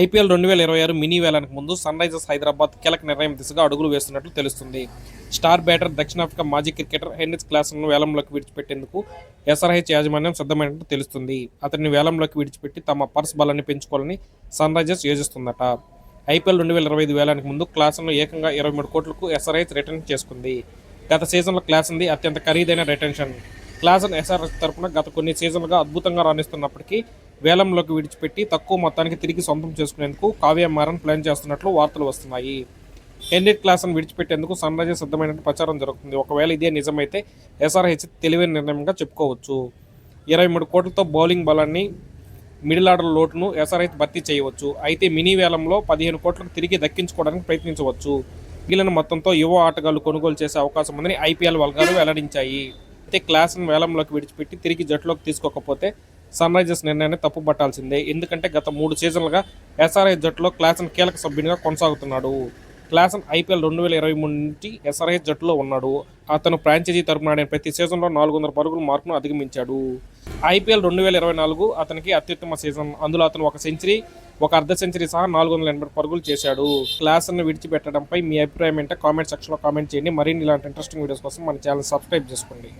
IPL రెండు వేల ఇరవై ఆరు మినీ వేలానికి ముందు సన్ రైజర్స్ హైదరాబాద్ కీలక నిర్ణయం దిశగా అడుగులు వేస్తున్నట్లు తెలుస్తుంది. స్టార్ బ్యాటర్ దక్షిణాఫ్రికా మాజీ క్రికెటర్ హెన్రిచ్ క్లాసన్ను వేలంలోకి విడిచిపెట్టేందుకు ఎస్ఆర్హెచ్ యాజమాన్యం సిద్ధమైనట్లు తెలుస్తుంది. అతన్ని వేలంలోకి విడిచిపెట్టి తమ పర్స్ బలాన్ని పెంచుకోవాలని సన్ రైజర్స్ యోజిస్తుందట. ఐపీఎల్ రెండు వేల ఇరవై ఐదు వేలానికి ముందు క్లాసన్ను ఏకంగా ఇరవై మూడు కోట్లకు ఎస్ఆర్హెచ్ రిటర్న్ చేసుకుంది. గత సీజన్లో క్లాసన్ది అత్యంత ఖరీదైన రిటెన్షన్. క్లాసన్ ఎస్ఆర్ఎస్ తరపున గత కొన్ని సీజన్లుగా అద్భుతంగా రాణిస్తున్నప్పటికీ వేలంలోకి విడిచిపెట్టి తక్కువ మొత్తానికి తిరిగి సొంతం చేసుకునేందుకు కావ్య మారన్ ప్లాన్ చేస్తున్నట్లు వార్తలు వస్తున్నాయి. హెన్రిక్ క్లాసన్ విడిచిపెట్టేందుకు సన్ రైజర్స్ సిద్ధమైనట్టు ప్రచారం జరుగుతుంది. ఒకవేళ ఇదే నిజమైతే ఎస్ఆర్హెచ్ తెలివైన నిర్ణయంగా చెప్పుకోవచ్చు. ఇరవై మూడు కోట్లతో బౌలింగ్ బలాన్ని మిడిల్ ఆర్డర్ లోటును ఎస్ఆర్హెచ్ భర్తీ చేయవచ్చు. అయితే మినీ వేలంలో పదిహేను కోట్లకు తిరిగి దక్కించుకోవడానికి ప్రయత్నించవచ్చు. మిగిలిన మొత్తంతో యువ ఆటగాళ్ళు కొనుగోలు చేసే అవకాశం ఉందని ఐపీఎల్ వర్గాలు వెల్లడించాయి. అయితే క్లాస్ను వేలంలోకి విడిచిపెట్టి తిరిగి జట్టులోకి తీసుకోకపోతే సన్ రైజర్స్ నిర్ణయాన్ని తప్పుపట్టాల్సిందే. ఎందుకంటే గత మూడు సీజన్లుగా ఎస్ఆర్ఐ జట్టులో క్లాసన్ కీలక సభ్యునిగా కొనసాగుతున్నాడు. క్లాసన్ ఐపీఎల్ రెండు వేల ఇరవై మూడు నుంచి ఎస్ఆర్ఐ జట్టులో ఉన్నాడు. అతను ఫ్రాంచైజీ తరపున ఆడిన ప్రతి సీజన్లో నాలుగు వందల పరుగుల మార్కును అధిగమించాడు. ఐపీఎల్ రెండు వేల ఇరవై నాలుగు అతనికి అత్యుత్తమ సీజన్. అందులో అతను ఒక సెంచరీ ఒక అర్ధ సెంచరీ సహా నాలుగు వందల ఎనభై పరుగులు చేశాడు. క్లాస్ను విడిచిపెట్టడంపై మీ అభిప్రాయం ఏంటో కామెంట్ సెక్షన్లో కామెంట్ చేయండి. మరిన్ని ఇలాంటి ఇంట్రెస్టింగ్ వీడియోస్ కోసం మన ఛానల్ సబ్స్క్రైబ్ చేసుకోండి.